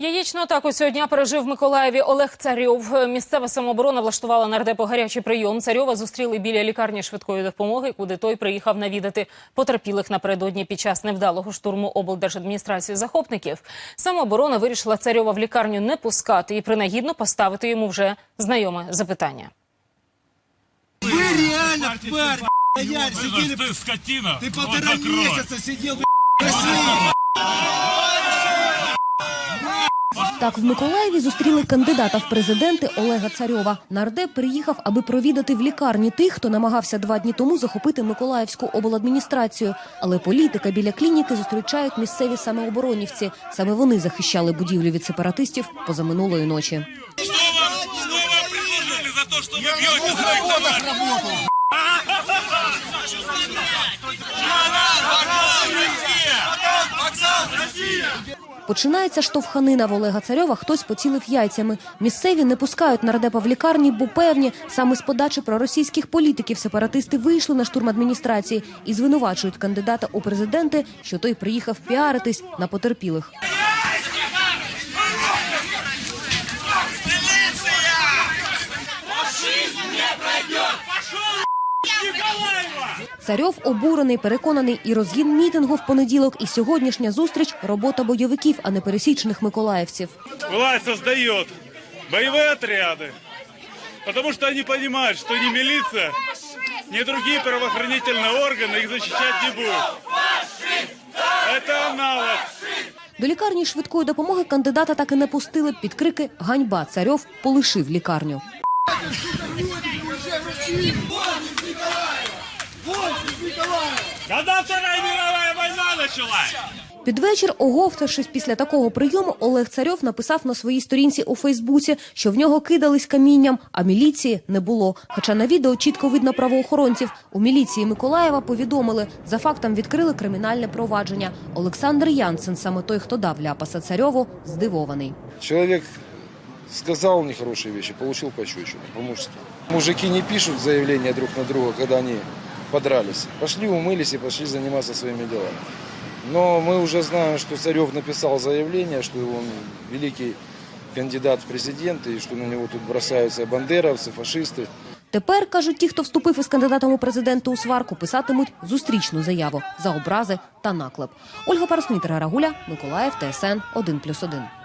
Яєчну атаку цього дня пережив в Миколаєві Олег Царьов. Місцева самооборона влаштувала нардепу гарячий прийом. Царьова зустріли біля лікарні швидкої допомоги, куди той приїхав навідати потерпілих напередодні під час невдалого штурму облдержадміністрації захопників. Самооборона вирішила Царьова в лікарню не пускати і принагідно поставити йому вже знайоме запитання. Вы реально, тварь, блядь, сидели, Ты скотина! ты Вот полтора закрой. месяца сидел, блядь, в России. так в Миколаєві зустріли кандидата в президенти Олега Царьова. Нардеп приїхав, аби провідати в лікарні тих, хто намагався два дні тому захопити Миколаївську обладміністрацію. Але політика біля клініки зустрічають місцеві самооборонівці. Саме вони захищали будівлю від сепаратистів позаминулої ночі. Что вам, что вам предложили за то, что вы бьете своих товарищей? Починається штовханина в Олега Царьова. Хтось поцілив яйцями. Місцеві не пускають нардепа в лікарні, бо певні саме з подачі проросійських політиків сепаратисти вийшли на штурм адміністрації і звинувачують кандидата у президенти, що той приїхав піаритись на потерпілих. Царьов обурений, переконаний і розгін мітингу в понеділок, і сьогоднішня зустріч робота бойовиків, а не пересічних миколаївців. Власть создает боевые отряды, потому что они понимают, что ни милиция, ни другие правоохранительные органы их защищать не будут. Это аналог. До лікарні швидкої допомоги кандидата так і не пустили під крики «Ганьба!» Царьов полишив лікарню. Когда Вторая мировая война началась? Під вечір, оговтавшись після такого прийому, Олег Царьов написав на своїй сторінці у Фейсбуці, що в нього кидались камінням, а міліції не було. Хоча на відео чітко видно правоохоронців. У міліції Миколаєва повідомили, за фактом відкрили кримінальне провадження. Олександр Янсен, саме той, хто дав ляпаса Царьову, здивований. Человек сказал нехорошие вещи, получил пощечину по-мужски. Мужики не пишут заявления друг на друга, когда они подрались. Пошли, умылись и пошли заниматься своими делами. Но мы уже знаем, что Царев написал заявление, что он великий кандидат в президенты, и что на него тут бросаются бандеровцы, фашисты. Тепер, кажуть ті, хто вступив із кандидатом у президенти у сварку, писатимуть зустрічну заяву за образи та наклеп. Ольга Парасмітера Рагуля, Миколаїв, ТСН 1+,1.